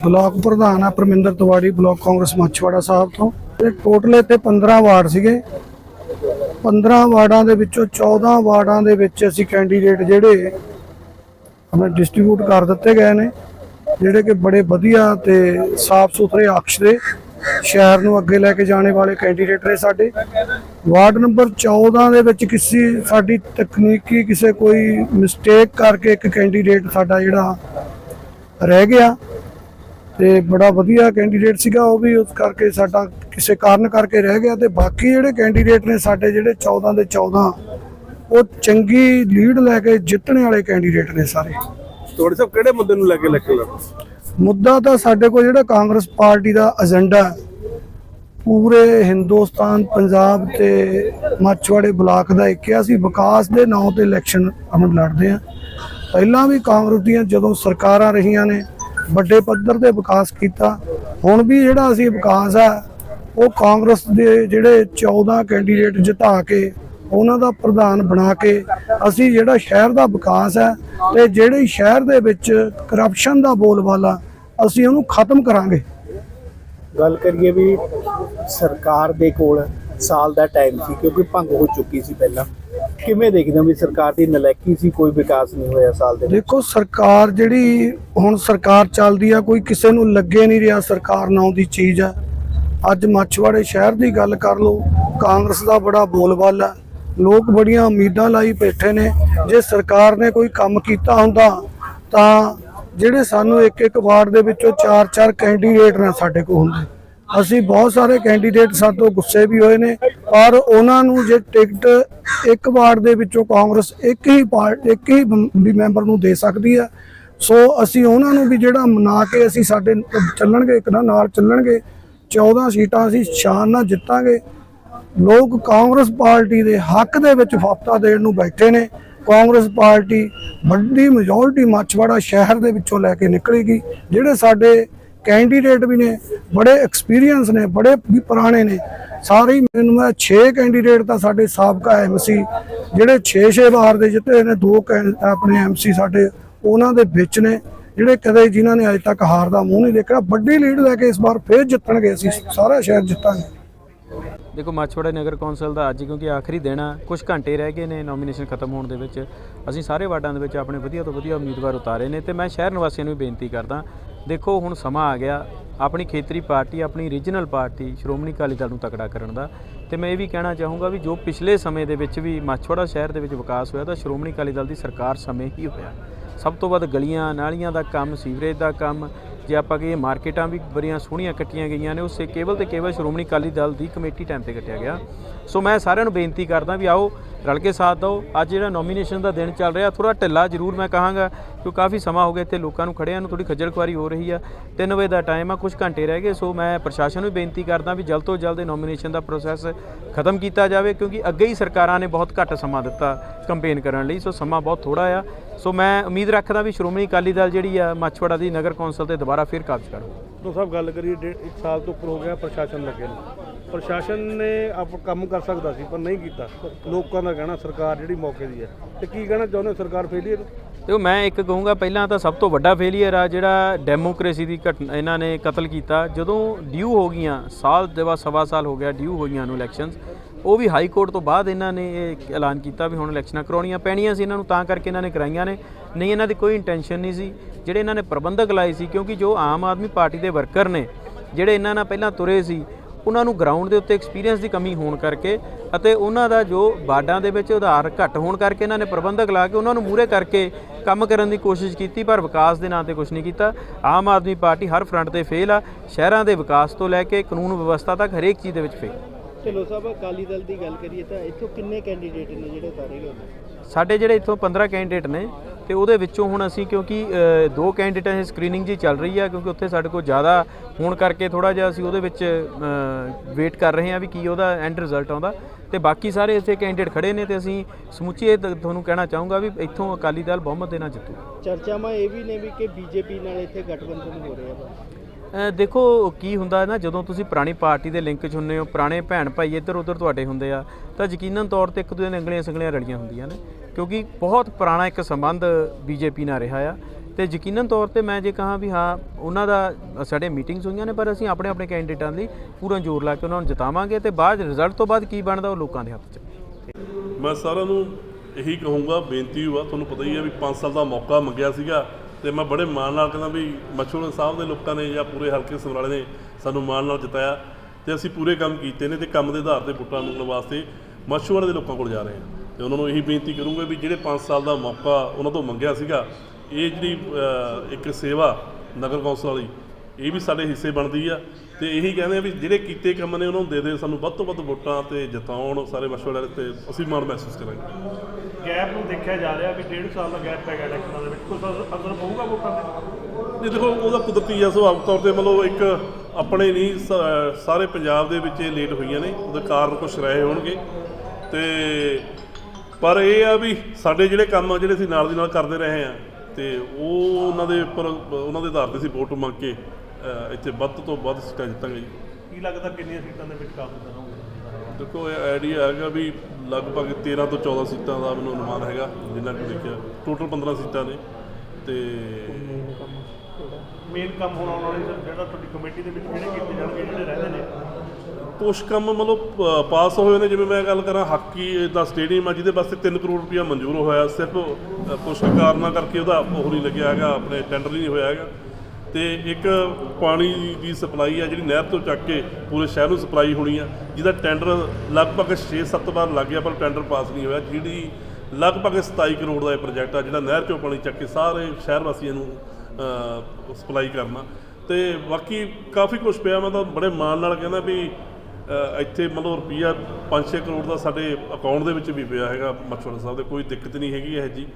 Block ਪ੍ਰਧਾਨ ਆ Parminder Tiwari, block Congress Machhiwara Sahib ਤੋਂ। ਇਹ ਟੋਟਲ ਇੱਥੇ 15 ਵਾਰਡ ਸੀਗੇ। 15 ਵਾਰਡਾਂ ਦੇ ਵਿੱਚੋਂ 14 ਵਾਰਡਾਂ ਦੇ ਵਿੱਚ ਅਸੀਂ ਕੈਂਡੀਡੇਟ ਜਿਹੜੇ ਆਪਣੇ ਡਿਸਟ੍ਰੀਬਿਊਟ ਕਰ ਦਿੱਤੇ ਗਏ ਨੇ, ਜਿਹੜੇ ਕਿ ਬੜੇ ਵਧੀਆ ਤੇ ਸਾਫ਼ ਸੁਥਰੇ ਅਕਸ਼ ਦੇ ਸ਼ਹਿਰ ਨੂੰ ਅੱਗੇ ਲੈ ਕੇ ਜਾਣੇ ਵਾਲੇ ਕੈਂਡੀਡੇਟ ਨੇ ਸਾਡੇ। ਵਾਰਡ ਨੰਬਰ 14 ਦੇ ਵਿੱਚ ਕਿਸੇ ਸਾਡੀ ਤਕਨੀਕੀ ਕਿਸੇ ਕੋਈ ਮਿਸਟੇਕ ਕਰਕੇ ਇੱਕ ਕੈਂਡੀਡੇਟ ਸਾਡਾ ਜਿਹੜਾ ਰਹਿ ਗਿਆ। ਤੇ ਬੜਾ ਵਧੀਆ ਕੈਂਡੀਡੇਟ ਸੀਗਾ ਉਹ ਵੀ ਉਸ ਕਰਕੇ ਸਾਡਾ ਕਿਸੇ ਕਾਰਨ ਕਰਕੇ ਰਹਿ ਗਿਆ ਤੇ ਬਾਕੀ ਜਿਹੜੇ ਕੈਂਡੀਡੇਟ ਨੇ ਸਾਡੇ ਜਿਹੜੇ 14 ਦੇ 14 ਉਹ ਚੰਗੀ ਲੀਡ ਲੈ ਕੇ ਜਿੱਤਣ ਵਾਲੇ ਕੈਂਡੀਡੇਟ ਨੇ ਸਾਰੇ। ਤੁਹਾਡੇ ਸਾਹਿਬ ਕਿਹੜੇ ਮੁੱਦੇ ਨੂੰ ਲੈ ਕੇ ਲੜਦੇ ਮੁੱਦਾ ਤਾਂ ਸਾਡੇ ਕੋਲ ਜਿਹੜਾ ਕਾਂਗਰਸ ਪਾਰਟੀ ਦਾ ਏਜੰਡਾ ਹੈ, ਪੂਰੇ ਹਿੰਦੁਸਤਾਨ ਪੰਜਾਬ ਤੇ ਮਾਛਵਾੜੇ ਬਲਾਕ ਦਾ ਇੱਕ ਆ ਅਸੀਂ ਵਿਕਾਸ ਦੇ ਨਾਂ ਤੇ ਇਲੈਕਸ਼ਨ ਅਮਨ ਲੜਦੇ ਆ ਪਹਿਲਾਂ ਵੀ ਕਾਂਗਰਸ ਦੀਆਂ ਜਦੋਂ ਸਰਕਾਰਾਂ ਰਹੀਆਂ ਨੇ ਵੱਡੇ ਪੱਧਰ ਤੇ ਵਿਕਾਸ ਕੀਤਾ। ਹੁਣ ਵੀ ਜਿਹੜਾ ਅਸੀਂ ਵਿਕਾਸ ਆ ਉਹ ਕਾਂਗਰਸ ਦੇ ਜਿਹੜੇ 14 ਕੈਂਡੀਡੇਟ ਜਿਤਾ ਕੇ, ਉਹਨਾਂ ਦਾ ਪ੍ਰਧਾਨ ਬਣਾ ਕੇ ਅਸੀਂ ਜਿਹੜਾ ਸ਼ਹਿਰ ਦਾ ਵਿਕਾਸ ਹੈ ਤੇ ਜਿਹੜੇ ਸ਼ਹਿਰ ਦੇ ਵਿੱਚ ਕਰਪਸ਼ਨ ਦਾ ਬੋਲਬਾਲਾ, ਅਸੀਂ ਉਹਨੂੰ ਖਤਮ ਕਰਾਂਗੇ। ਗੱਲ ਕਰੀਏ ਵੀ ਸਰਕਾਰ ਦੇ ਕੋਲ ਸਾਲ ਦਾ ਟਾਈਮ ਸੀ, ਕਿਉਂਕਿ ਭੰਗ ਹੋ ਚੁੱਕੀ ਸੀ ਪਹਿਲਾਂ। ਕਿਵੇਂ ਦੇਖਦੇ ਹੋ ਵੀ ਸਰਕਾਰ ਦੀ ਨਲਾਇਕੀ ਸੀ, ਕੋਈ ਵਿਕਾਸ ਨਹੀਂ ਹੋਇਆ ਸਾਲ ਦੇ ਵਿੱਚ? ਦੇਖੋ, ਸਰਕਾਰ ਜਿਹੜੀ ਹੁਣ ਸਰਕਾਰ ਚੱਲਦੀ ਆ, ਕੋਈ ਕਿਸੇ ਨੂੰ ਲੱਗੇ ਨਹੀਂ ਰਿਹਾ ਸਰਕਾਰ ਨਾਂ ਦੀ ਚੀਜ਼ ਆ। ਅੱਜ ਮੱਛਵਾੜੇ ਸ਼ਹਿਰ ਦੀ ਗੱਲ ਕਰ ਲਓ, ਕਾਂਗਰਸ ਦਾ ਬੜਾ ਬੋਲਬਾਲ। ਬੋਲਬਾਲਾ ਲੋਕ ਬੜੀਆਂ ਉਮੀਦਾਂ ਲਾਈ ਬੈਠੇ ਨੇ। ਜੇ ਸਰਕਾਰ ਨੇ ਕੋਈ ਕੰਮ ਕੀਤਾ ਹੁੰਦਾ, ਤਾਂ ਜਿਹੜੇ ਸਾਨੂੰ ਇੱਕ ਇੱਕ ਵਾਰਡ ਦੇ ਵਿੱਚੋਂ ਚਾਰ ਚਾਰ ਕੈਂਡੀਡੇਟ ਨੇ ਸਾਡੇ ਕੋਲ ਹੁੰਦੇ। ਅਸੀਂ ਬਹੁਤ ਸਾਰੇ ਕੈਂਡੀਡੇਟ ਸਾਤੋਂ ਗੁੱਸੇ ਵੀ ਹੋਏ ਨੇ, ਪਰ ਉਹਨਾਂ ਨੂੰ ਜੇ ਟਿਕਟ ਇੱਕ ਵਾਰਡ ਦੇ ਵਿੱਚੋਂ ਕਾਂਗਰਸ ਇੱਕ ਹੀ ਪਾਰਟ ਇੱਕ ਹੀ ਵੀ ਮੈਂਬਰ ਨੂੰ ਦੇ ਸਕਦੀ ਹੈ ਸੋ ਅਸੀਂ ਉਹਨਾਂ ਨੂੰ ਵੀ ਜਿਹੜਾ ਮਨਾ ਕੇ ਅਸੀਂ ਸਾਡੇ ਚੱਲਣਗੇ, ਇੱਕ ਨਾ ਨਾਲ ਚੱਲਣਗੇ 14 ਸੀਟਾਂ ਅਸੀਂ ਸ਼ਾਨ ਨਾਲ ਜਿੱਤਾਂਗੇ। ਲੋਕ ਕਾਂਗਰਸ ਪਾਰਟੀ ਦੇ ਹੱਕ ਦੇ ਵਿੱਚ ਫਾਪਤਾ ਦੇਣ ਨੂੰ ਬੈਠੇ ਨੇ। ਕਾਂਗਰਸ ਪਾਰਟੀ ਵੱਡੀ ਮੈਜੋਰਟੀ ਮੱਛਵਾੜਾ ਸ਼ਹਿਰ ਦੇ ਵਿੱਚੋਂ ਲੈ ਕੇ ਨਿਕਲੇਗੀ, ਜਿਹੜੇ ਸਾਡੇ ਕੈਂਡੀਡੇਟ ਵੀ ਨੇ, ਬੜੇ ਐਕਸਪੀਰੀਅੰਸ ਨੇ, ਬੜੇ ਵੀ ਪੁਰਾਣੇ ਨੇ। ਸਾਰੇ ਹੀ ਮੈਨੂੰ ਮੈਂ 6 ਕੈਂਡੀਡੇਟ ਤਾਂ ਸਾਡੇ ਸਾਬਕਾ ਐਮਸੀ ਜਿਹੜੇ 6-6 ਵਾਰ ਦੇ ਜਿੱਤੇ ਨੇ, ਦੋ ਕੈਂ- ਆਪਣੇ ਐਮਸੀ ਸਾਡੇ, ਉਹਨਾਂ ਦੇ ਵਿੱਚ ਨੇ, ਜਿਹੜੇ ਕਦੇ ਜਿਨ੍ਹਾਂ ਨੇ ਅਜੇ ਤੱਕ ਹਾਰ ਦਾ ਮੂੰਹ ਨਹੀਂ ਦੇਖਿਆ, ਵੱਡੀ ਲੀਡ ਲੈ ਕੇ ਇਸ ਵਾਰ ਫੇਰ ਜਿੱਤਣਗੇ ਅਸੀਂ, ਸਾਰਾ ਸ਼ਹਿਰ ਜਿੱਤਾਂਗੇ। ਦੇਖੋ ਮਾਛਵਾੜਾ ਨਗਰ ਕੌਂਸਲ ਦਾ ਅੱਜ ਕਿਉਂਕਿ ਆਖਰੀ ਦਿਨ ਆ ਕੁਝ ਘੰਟੇ ਰਹਿ ਗਏ ਨੇ ਨੋਮੀਨੇਸ਼ਨ ਖਤਮ ਹੋਣ ਦੇ ਵਿੱਚ। ਅਸੀਂ ਸਾਰੇ ਵਾਰਡਾਂ ਦੇ ਵਿੱਚ ਆਪਣੇ ਵਧੀਆ ਤੋਂ ਵਧੀਆ ਉਮੀਦਵਾਰ ਉਤਾਰੇ ਨੇ ਤੇ ਮੈਂ ਸ਼ਹਿਰ ਨਿਵਾਸੀਆਂ ਨੂੰ ਵੀ ਬੇਨਤੀ ਕਰਦਾ ਦੇਖੋ, ਹੁਣ ਸਮਾਂ ਆ ਗਿਆ। ਆਪਣੀ ਖੇਤਰੀ ਪਾਰਟੀ, ਆਪਣੀ ਰੀਜਨਲ ਪਾਰਟੀ ਸ਼੍ਰੋਮਣੀ ਅਕਾਲੀ ਦਲ ਨੂੰ ਤਕੜਾ ਕਰਨ ਦਾ। ਤੇ ਮੈਂ ਇਹ ਵੀ ਕਹਿਣਾ ਚਾਹੂੰਗਾ ਵੀ ਜੋ ਪਿਛਲੇ ਸਮੇਂ ਦੇ ਵਿੱਚ ਵੀ ਮਾਛਵਾੜਾ ਸ਼ਹਿਰ ਦੇ ਵਿੱਚ ਵਿਕਾਸ ਹੋਇਆ, ਤਾਂ ਸ਼੍ਰੋਮਣੀ ਅਕਾਲੀ ਦਲ ਦੀ ਸਰਕਾਰ ਸਮੇਂ ਹੀ ਹੋਇਆ। ਸਭ ਤੋਂ ਵੱਧ ਗਲੀਆਂ, ਨਾਲੀਆਂ ਦਾ ਕੰਮ, ਸੀਵਰੇਜ ਦਾ ਕੰਮ, ਜੇ ਆਪਾਂ ਕਹੀਏ ਮਾਰਕੀਟਾਂ ਵੀ ਬੜੀਆਂ ਸੋਹਣੀਆਂ ਕੱਟੀਆਂ ਗਈਆਂ ਨੇ, ਉਸੇ ਕੇਵਲ ਤੇ ਕੇਵਲ ਸ਼੍ਰੋਮਣੀ ਅਕਾਲੀ ਦਲ ਦੀ ਕਮੇਟੀ ਟਾਈਮ ਤੇ ਕੱਟਿਆ ਗਿਆ। ਸੋ ਮੈਂ ਸਾਰਿਆਂ ਨੂੰ ਬੇਨਤੀ ਕਰਦਾ ਵੀ ਆਓ ਰਲ ਕੇ ਸਾਥ ਦਿਓ। ਅੱਜ ਜਿਹੜਾ ਨੋਮੀਨੇਸ਼ਨ ਦਾ ਦਿਨ ਚੱਲ ਰਿਹਾ ਥੋੜਾ ਢਿੱਲਾ ਜ਼ਰੂਰ ਮੈਂ ਕਹਾਂਗਾ, ਕਿਉਂ ਕਾਫੀ ਸਮਾਂ ਹੋ ਗਿਆ ਇੱਥੇ ਲੋਕਾਂ ਨੂੰ ਖੜਿਆਂ ਨੂੰ ਥੋੜੀ ਖੱਜਲ ਖੁਆਰੀ ਹੋ ਰਹੀ ਆ। 3 ਵਜੇ ਦਾ ਟਾਈਮ ਆ ਕੁਝ ਘੰਟੇ ਰਹਿ ਗਏ, ਸੋ ਮੈਂ ਪ੍ਰਸ਼ਾਸਨ ਨੂੰ ਵੀ ਬੇਨਤੀ ਕਰਦਾ ਵੀ ਜਲਦ ਤੋਂ ਜਲਦ ਨੋਮੀਨੇਸ਼ਨ ਦਾ ਪ੍ਰੋਸੈਸ ਖਤਮ ਕੀਤਾ ਜਾਵੇ, ਕਿਉਂਕਿ ਅੱਗੇ ਹੀ ਸਰਕਾਰਾਂ ਨੇ ਬਹੁਤ ਘੱਟ ਸਮਾਂ ਦਿੱਤਾ ਕੰਪੇਨ ਕਰਨ ਲਈ, ਸੋ ਸਮਾਂ ਬਹੁਤ ਥੋੜਾ ਆ। ਸੋ ਮੈਂ ਉਮੀਦ ਰੱਖਦਾ ਵੀ ਸ਼੍ਰੋਮਣੀ ਅਕਾਲੀ ਦਲ ਜਿਹੜੀ ਆ, ਮਾਛਵਾੜਾ ਦੀ ਨਗਰ ਕੌਂਸਲ ਤੇ ਦੁਬਾਰਾ ਫਿਰ ਕਾਬਜ਼ ਕਰੂ ਤੋਂ ਸਾਹਿਬ, ਗੱਲ ਕਰੀਏ, ਡੇਢ ਇੱਕ ਸਾਲ ਤੋਂ ਉੱਪਰ ਹੋ ਗਿਆ ਪ੍ਰਸ਼ਾਸਨ ਲੱਗੇ ਨੂੰ। ਪ੍ਰਸ਼ਾਸਨ ਨੇ ਆਪ ਕੰਮ ਕਰ ਸਕਦਾ ਸੀ, ਪਰ ਨਹੀਂ ਕੀਤਾ। ਲੋਕਾਂ ਦਾ ਕਹਿਣਾ, ਸਰਕਾਰ ਜਿਹੜੀ ਮੌਕੇ ਦੀ ਹੈ। ਤੇ ਕੀ ਕਹਿਣਾ ਚਾਹੁੰਦੇ ਹੋ, ਸਰਕਾਰ ਫੇਲੀਅਰ ਤੇ ਮੈਂ ਇੱਕ ਕਹੂੰਗਾ, ਪਹਿਲਾਂ ਤਾਂ ਸਭ ਤੋਂ ਵੱਡਾ ਫੇਲੀਅਰ ਆ ਜਿਹੜਾ ਡੈਮੋਕ੍ਰੇਸੀ ਦੀ ਘਟਨਾ ਇਹਨਾਂ ਨੇ ਕਤਲ ਕੀਤਾ। ਜਦੋਂ ਡਿਊ ਹੋ ਗਈਆਂ, ਸਾਲ ਦੇ ਬਾਅਦ ਸਵਾ ਸਾਲ ਹੋ ਗਿਆ ਡਿਊ ਹੋਈਆਂ ਨੂੰ ਇਲੈਕਸ਼ਨਸ ਉਹ ਵੀ ਹਾਈ ਕੋਰਟ ਤੋਂ ਬਾਅਦ ਇਹਨਾਂ ਨੇ ਇਹ ਐਲਾਨ ਕੀਤਾ ਵੀ ਹੁਣ ਇਲੈਕਸ਼ਨਾਂ ਕਰਾਉਣੀਆਂ ਪੈਣੀਆਂ ਸੀ ਇਹਨਾਂ ਨੂੰ, ਤਾਂ ਕਰਕੇ ਇਹਨਾਂ ਨੇ ਕਰਾਈਆਂ ਨੇ। ਨਹੀਂ, ਇਹਨਾਂ ਦੀ ਕੋਈ ਇੰਟੈਂਸ਼ਨ ਨਹੀਂ ਸੀ। ਜਿਹੜੇ ਇਹਨਾਂ ਨੇ ਪ੍ਰਬੰਧਕ ਲਾਏ ਸੀ, ਕਿਉਂਕਿ ਜੋ ਆਮ ਆਦਮੀ ਪਾਰਟੀ ਦੇ ਵਰਕਰ ਨੇ, ਜਿਹੜੇ ਇਹਨਾਂ ਨਾਲ ਪਹਿਲਾਂ ਤੁਰੇ ਸੀ ਉਹਨਾਂ ਨੂੰ ਗਰਾਊਂਡ ਦੇ ਉੱਤੇ ਐਕਸਪੀਰੀਅੰਸ ਦੀ ਕਮੀ ਹੋਣ ਕਰਕੇ ਅਤੇ ਉਹਨਾਂ ਦਾ ਜੋ ਬਾਰਡਾਂ ਦੇ ਵਿੱਚ ਉਧਾਰ ਘੱਟ ਹੋਣ ਕਰਕੇ ਇਹਨਾਂ ਨੇ ਪ੍ਰਬੰਧਕ ਲਾ ਕੇ ਉਹਨਾਂ ਨੂੰ ਮੂਰੇ ਕਰਕੇ ਕੰਮ ਕਰਨ ਦੀ ਕੋਸ਼ਿਸ਼ ਕੀਤੀ ਪਰ ਵਿਕਾਸ ਦੇ ਨਾਂ ਤੇ ਕੁਝ ਨਹੀਂ ਕੀਤਾ। ਆਮ ਆਦਮੀ ਪਾਰਟੀ ਹਰ ਫਰੰਟ ਤੇ ਫੇਲ ਆ ਸ਼ਹਿਰਾਂ ਦੇ ਵਿਕਾਸ ਤੋਂ ਲੈ ਕੇ ਕਾਨੂੰਨ ਵਿਵਸਥਾ ਤੱਕ ਹਰੇਕ ਚੀਜ਼ ਦੇ ਵਿੱਚ ਫੇਲ ਢਿੱਲੋਂ ਸਾਹਿਬ ਅਕਾਲੀ ਦਲ ਦੀ ਗੱਲ ਕਰੀਏ ਤਾਂ ਇੱਥੋਂ ਕਿੰਨੇ ਕੈਂਡੀਡੇਟ ਨੇ ਜਿਹੜੇ ਉਤਾਰੇ ਗਏ? ਸਾਡੇ ਜਿਹੜੇ ਇੱਥੋਂ 15 ਕੈਂਡੀਡੇਟ ਨੇ ਤੇ ਉਹਦੇ ਵਿੱਚੋਂ ਹੁਣ ਅਸੀਂ ਕਿਉਂਕਿ ਦੋ ਕੈਂਡੀਡੇਟਾਂ ਦੀ ਸਕਰੀਨਿੰਗ ਜੀ ਚੱਲ ਰਹੀ ਆ, ਕਿਉਂਕਿ ਉੱਥੇ ਸਾਡੇ ਕੋਲ ਜ਼ਿਆਦਾ ਹੋਣ ਕਰਕੇ ਥੋੜਾ ਜਿਹਾ ਅਸੀਂ ਉਹਦੇ ਵਿੱਚ ਵੇਟ ਕਰ ਰਹੇ ਹਾਂ ਵੀ ਕੀ ਉਹਦਾ ਐਂਡ ਰਿਜ਼ਲਟ ਆਉਂਦਾ। ਤੇ ਬਾਕੀ ਸਾਰੇ ਇੱਥੇ ਕੈਂਡੀਡੇਟ ਖੜੇ ਨੇ ਤੇ ਅਸੀਂ ਸਮੁੱਚੀ ਇਹ ਤੁਹਾਨੂੰ ਕਹਿਣਾ ਚਾਹੂੰਗਾ ਵੀ ਇੱਥੋਂ ਅਕਾਲੀ ਦਲ ਬਹੁਮਤ ਦੇ ਨਾਲ ਜਿੱਤੂ। ਚਰਚਾਵਾਂ ਇਹ ਵੀ ਨੇ ਵੀ ਕਿ ਬੀਜੇਪੀ ਨਾਲ ਇੱਥੇ ਗਠਬੰਧਨ ਹੋ ਰਿਹਾ ਵਾ। ਦੇਖੋ, ਕੀ ਹੁੰਦਾ ਹੈ ਨਾ, ਜਦੋਂ ਤੁਸੀਂ ਪੁਰਾਣੀ ਪਾਰਟੀ ਦੇ ਲਿੰਕ 'ਚ ਹੁੰਨੇ ਹੋ, ਪੁਰਾਣੇ ਭੈਣ ਭਾਈ ਇੱਧਰ ਉੱਧਰ ਤੁਹਾਡੇ ਹੁੰਦੇ ਆ, ਤਾਂ ਯਕੀਨਨ ਤੌਰ ਤੇ ਇੱਕ ਦੂਜੇ ਦੀਆਂ ਅੰਗਲੀਆਂ ਸੰਗਲੀਆਂ ਰਲੀਆਂ ਹੁੰਦੀਆਂ ਨੇ, ਕਿਉਂਕਿ ਬਹੁਤ ਪੁਰਾਣਾ ਇੱਕ ਸੰਬੰਧ ਬੀਜੇਪੀ ਨਾਲ ਰਿਹਾ ਆ। ਤੇ ਯਕੀਨਨ ਤੌਰ ਤੇ ਮੈਂ ਜੇ ਕਹਾਂ ਵੀ ਹਾਂ, ਉਹਨਾਂ ਦਾ, ਸਾਡੇ ਮੀਟਿੰਗਸ ਹੋਈਆਂ ਨੇ, ਪਰ ਅਸੀਂ ਆਪਣੇ ਆਪਣੇ ਕੈਂਡੀਡੇਟਾਂ ਲਈ ਪੂਰਾ ਜ਼ੋਰ ਲਾ ਕੇ ਉਹਨਾਂ ਨੂੰ ਜਿਤਾਵਾਂਗੇ ਤੇ ਬਾਅਦ ਰਿਜ਼ਲਟ ਤੋਂ ਬਾਅਦ ਕੀ ਬਣਦਾ, ਉਹ ਲੋਕਾਂ ਦੇ ਹੱਥ 'ਚ। ਮੈਂ ਸਾਰਿਆਂ ਨੂੰ ਇਹੀ ਕਹੂੰਗਾ, ਬੇਨਤੀ ਹੋਆ ਤੁਹਾਨੂੰ ਪਤਾ ਹੀ ਹੈ ਵੀ 5 ਸਾਲ ਦਾ ਮੌਕਾ ਮੰਗਿਆ ਸੀਗਾ ਤੇ ਮੈਂ ਬੜੇ ਮਾਣ ਨਾਲ ਕਹਿੰਦਾ ਵੀ ਮਛੋੜੇ ਸਾਹਿਬ ਦੇ ਲੋਕਾਂ ਨੇ ਜਾਂ ਪੂਰੇ ਹਲਕੇ ਸਮਰਾਲੇ ਨੇ ਸਾਨੂੰ ਮਾਣ ਨਾਲ ਜਿਤਾਇਆ ਤੇ ਅਸੀਂ ਪੂਰੇ ਕੰਮ ਕੀਤੇ ਨੇ ਤੇ ਕੰਮ ਦੇ ਆਧਾਰ ਤੇ ਵੋਟਾਂ ਮੰਗਣ ਵਾਸਤੇ ਮਛੋੜੇ ਦੇ ਲੋਕਾਂ ਕੋਲ ਜਾ ਰਹੇ ਹਾਂ। ਤੇ ਉਹਨਾਂ ਨੂੰ ਇਹੀ ਬੇਨਤੀ ਕਰੂੰਗਾ ਵੀ ਜਿਹੜੇ 5 ਸਾਲ ਦਾ ਮੌਕਾ ਉਹਨਾਂ ਤੋਂ ਮੰਗਿਆ ਸੀਗਾ, ਇਹ ਜਿਹੜੀ ਇੱਕ ਸੇਵਾ ਨਗਰ ਕੌਂਸਲ ਵਾਲੀ, ਇਹ ਵੀ ਸਾਡੇ ਹਿੱਸੇ ਬਣਦੀ ਆ ਤੇ ਇਹੀ ਕਹਿੰਦੇ ਆ ਵੀ ਜਿਹੜੇ ਕੀਤੇ ਕੰਮ ਨੇ ਉਹਨਾਂ ਨੂੰ ਦੇ ਦੇ ਸਾਨੂੰ ਵੱਧ ਤੋਂ ਵੱਧ ਵੋਟਾਂ ਤੇ ਜਿਤਾਉਣ, ਸਾਰੇ ਮਸ਼ਵਰੇ ਤੇ ਅਸੀਂ ਮਾਣ ਮਹਿਸੂਸ ਕਰਾਂਗੇ। ਗੈਪ ਨੂੰ ਦੇਖਿਆ ਜਾ ਰਿਹਾ ਵੀ ਡੇਢ ਸਾਲ ਦਾ ਗੈਪ ਪੈ ਗਿਆ ਇਲੈਕਸ਼ਨਾਂ ਦੇ ਵਿੱਚ। ਕੁਝ ਅਸਰ ਪਊਗਾ ਵੋਟਾਂ ਤੇ? ਇਹ ਦੇਖੋ ਉਹਦਾ ਕੁਦਰਤੀ ਆ ਸੁਭਾਵਿਕ ਤੌਰ ਤੇ ਮਤਲਬ ਇੱਕ ਆਪਣੇ ਨਹੀਂ ਸ- ਸਾਰੇ ਪੰਜਾਬ ਦੇ ਵਿੱਚ ਇਹ ਲੇਟ ਹੋਈਆਂ ਨੇ। ਉਹਦੇ ਕਾਰਨ ਕੁਝ ਰਹੇ ਹੋਣਗੇ। ਤੇ ਪਰ ਇਹ ਆ ਵੀ ਸਾਡੇ ਜਿਹੜੇ ਕੰਮ ਆ ਜਿਹੜੇ ਅਸੀਂ ਨਾਲ ਦੀ ਨਾਲ ਕਰਦੇ ਰਹੇ ਆ ਤੇ ਉਹ ਉਹਨਾਂ ਦੇ ਉੱਪਰ ਉਹਨਾਂ ਦੇ ਆਧਾਰ ਤੇ ਅਸੀਂ ਵੋਟ ਮੰਗ ਕੇ ਇੱਥੇ ਵੱਧ ਤੋਂ ਵੱਧ ਸੀਟਾਂ ਜਿੱਤਾਂਗੇ ਜੀ। ਕੀ ਲੱਗਦਾ ਕਿੰਨੀਆਂ ਸੀਟਾਂ ਦੇ ਵਿੱਚ ਕਾਬੂ ਹੋਊਗਾ ਦੇਖੋ ਇਹ ਆਈਡੀਆ ਹੈਗਾ ਵੀ ਲਗਭਗ 13 ਤੋਂ 14 ਸੀਟਾਂ ਦਾ ਮੈਨੂੰ ਅਨੁਮਾਨ ਹੈਗਾ ਜਿੰਨਾ ਕਿ ਦੇਖਿਆ। ਟੋਟਲ 15 ਸੀਟਾਂ ਨੇ। ਤੇ ਮੇਨ ਕੰਮ ਹੋਣ ਆਉਣ ਵਾਲੇ ਜਿਹੜਾ ਤੁਹਾਡੀ ਕਮੇਟੀ ਦੇ ਵਿੱਚ ਜਿਹੜੇ ਕੀਤੇ ਜਾਣਗੇ ਜਿਹੜੇ ਰਹਿੰਦੇ ਨੇ। ਕੁਛ ਕੰਮ ਮਤਲਬ ਪਾਸ ਹੋਏ ਨੇ ਜਿਵੇਂ ਮੈਂ ਗੱਲ ਕਰਾਂ ਹਾਕੀ ਦਾ ਸਟੇਡੀਅਮ ਆ ਜਿਹਦੇ ਵਾਸਤੇ 3 ਕਰੋੜ ਰੁਪਇਆ ਮਨਜ਼ੂਰ ਹੋਇਆ। ਸਿਰਫ ਕੁਛ ਕਾਰਨਾਂ ਕਰਕੇ ਉਹਦਾ ਉਹ ਨਹੀਂ ਲੱਗਿਆ ਹੈਗਾ ਆਪਣੇ ਟੈਂਡਰ ਨਹੀਂ ਹੋਇਆ ਹੈਗਾ। ਤੇ ਇੱਕ ਪਾਣੀ ਦੀ ਸਪਲਾਈ ਆ ਜਿਹੜੀ ਨਹਿਰ ਤੋਂ ਚੱਕ ਕੇ ਪੂਰੇ ਸ਼ਹਿਰ ਨੂੰ ਸਪਲਾਈ ਹੋਣੀ ਆ, ਜਿਹਦਾ ਟੈਂਡਰ ਲਗਭਗ 6-7 ਵਾਰ ਲੱਗ ਗਿਆ, ਪਰ ਟੈਂਡਰ ਪਾਸ ਨਹੀਂ ਹੋਇਆ, ਜਿਹੜੀ ਲਗਭਗ 27 ਕਰੋੜ ਦਾ ਇਹ ਪ੍ਰੋਜੈਕਟ ਆ, ਜਿਹੜਾ ਨਹਿਰ ਚੋਂ ਪਾਣੀ ਚੱਕ ਕੇ ਸਾਰੇ ਸ਼ਹਿਰ ਵਾਸੀਆਂ ਨੂੰ ਸਪਲਾਈ ਕਰਨਾ। ਤੇ ਬਾਕੀ ਕਾਫੀ ਕੁਝ ਪਿਆ, ਮੈਂ ਤਾਂ ਬੜੇ ਮਾਣ ਨਾਲ ਕਹਿੰਦਾ ਵੀ ਇੱਥੇ ਮਤਲਬ ਰੁਪਈਆ 5-6 ਕਰੋੜ ਦਾ ਸਾਡੇ ਅਕਾਊਂਟ ਦੇ ਵਿੱਚ ਵੀ ਪਿਆ ਹੈਗਾ ਮਛਵੜਾ ਸਾਹਿਬ ਦੇ, ਕੋਈ ਦਿੱਕਤ ਨਹੀਂ ਹੈਗੀ ਇਹ ਜੀ